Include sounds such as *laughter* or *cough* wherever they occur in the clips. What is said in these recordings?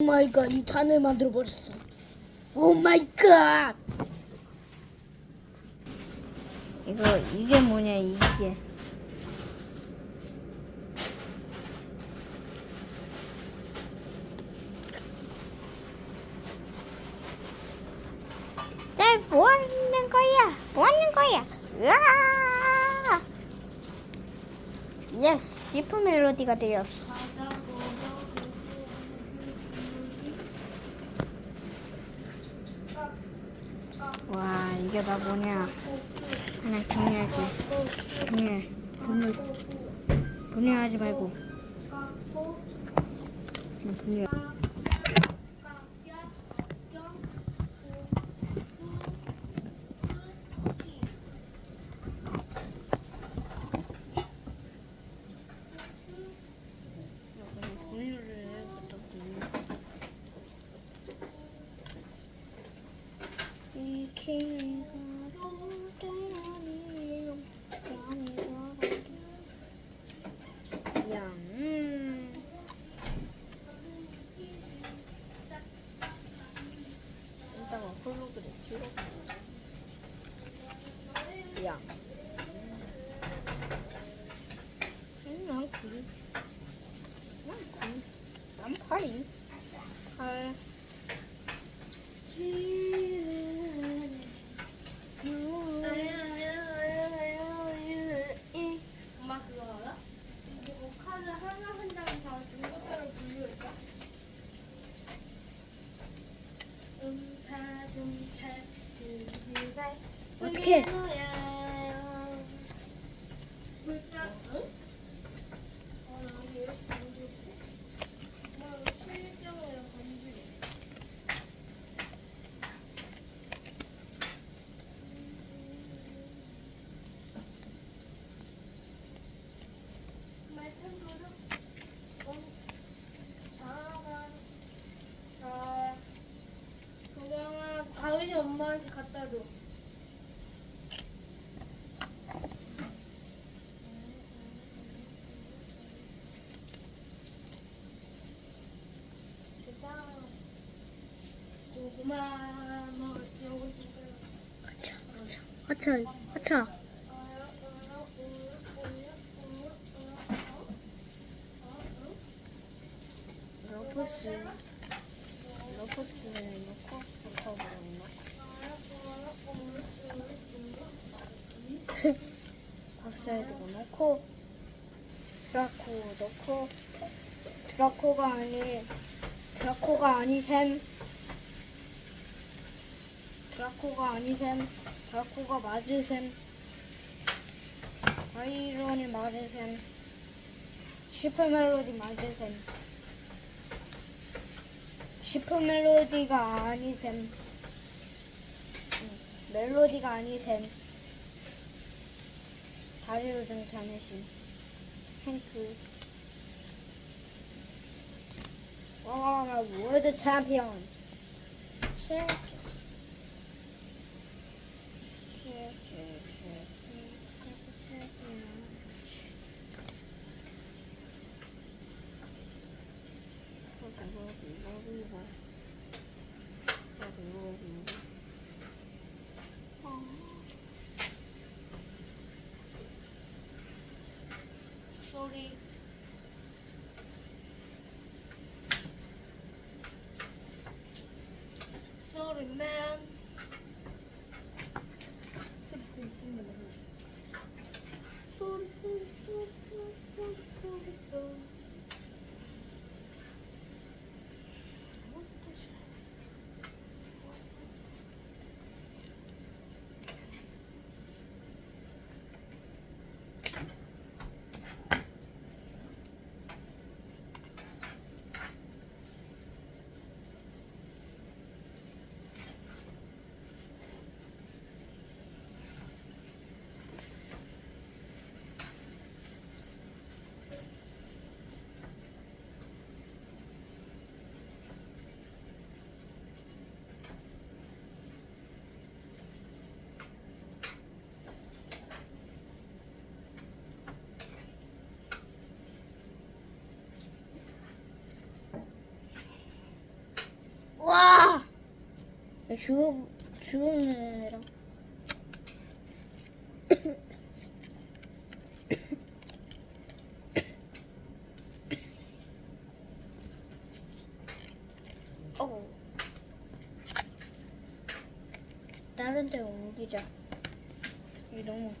오 마이 갓, 이 탄을 만들어 버렸어. 오 마이 갓. 이거 이게 뭐냐 이게 날 뭐 하는 거야 뭐 하는 거야 으아 예스 시프 멜로디가 되었어 와 이게 다 뭐냐? 그냥 정리할게. 정리해. 분열 분열하지 말고. 그냥 분열 양. 이따가. 음, 난 구. 난 구. 난 팔이. 팔. 엄마 그거 알아? 이거 카드 하나 한 장 다 중고차로 분류할까? 음파 중차 두발 어떡해? 물장 응? 어, 여기 이렇게 건드릴게. 엄마 이거 실력으로 건드려. 말씀으로 자 가을이 엄마한테 갖다 줘. 그다음 고구마 먹을 요거 줄까요? 아차, 아차. 러프스. 러프스를 넣고 버터를 넣고 박사에도 넣고 드라코 넣고 드라코가 아니 드라코가 아니셈 드라코가 아니셈 드라코가 맞으셈 바이론이 맞으셈 슈퍼 멜로디 맞으셈 슈퍼 멜로디가 아니셈 응, 멜로디가 아니셈. 자리로 등장하신 행크. 와 월드 챔피언. 챔피언 man. 주워내라. *coughs* 어. 다른 데 옮기자. 이 너무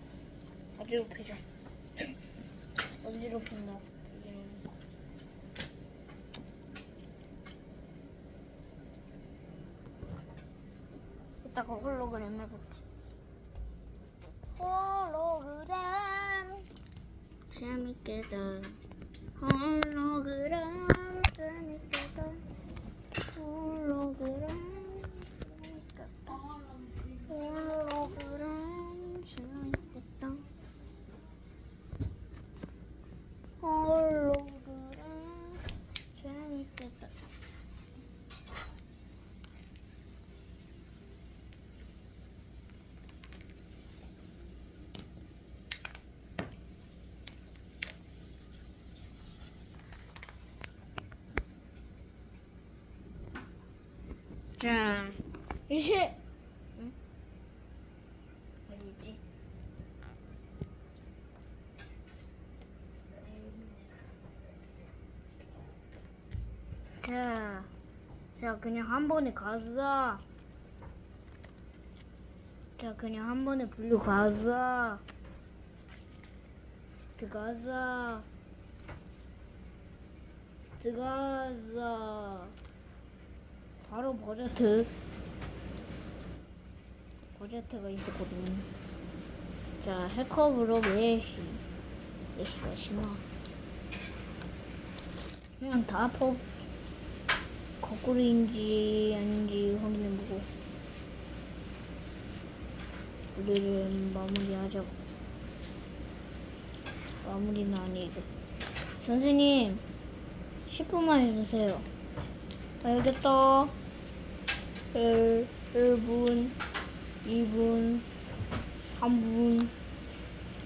어지럽히자. *coughs* 어지럽힌다. 이제는. 이따가 홀로그램 해볼게. 홀로그램 재밌겠다. 홀로그램 재밌겠다. 홀로그램 재밌겠다. 홀로그램 재밌겠다. 홀로그램 재밌겠다. 자, 응? 어디지? 자, 자 그냥 한 번에 가자. 자 그냥 한 번에 불려 가자. 들어가자. 들어가자. 바로 버저트. 버저트가 있었거든. 자, 해커브로 메시. 메시가 신나. 그냥 다 퍼, 거꾸로인지 아닌지 확인해보고. 우리를 마무리하자고. 마무리는 아니고. 선생님, 10분만 해주세요. 알겠다. 1, 1분, 2분, 3분,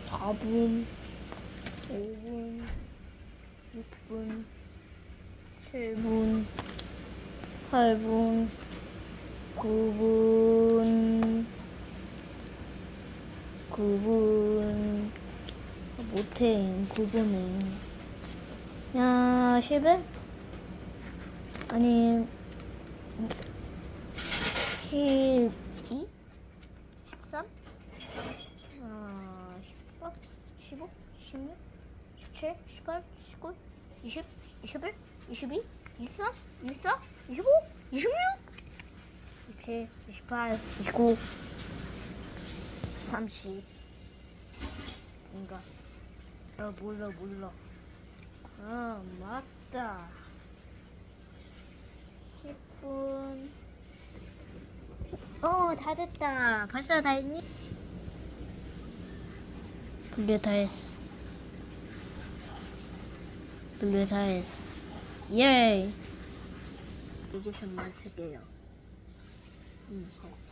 4분, 5분, 6분, 7분, 8분, 9분, 9분, 못해, 9분은. 야, 10일? 아니, 12? 13? 아, 14? 15? 16? 17? 18? 19? 20? 21? 22? 23? 24? 25? 26? 27, 28, 29, 30. 뭔가, 아, 몰라, 몰라. 아, 맞다. 10분. 어, 다 됐다. 벌써 다 했니? 분류 다 했어. 분류 다 했어. 예! 여기서 마칠게요. 음, 어, 어.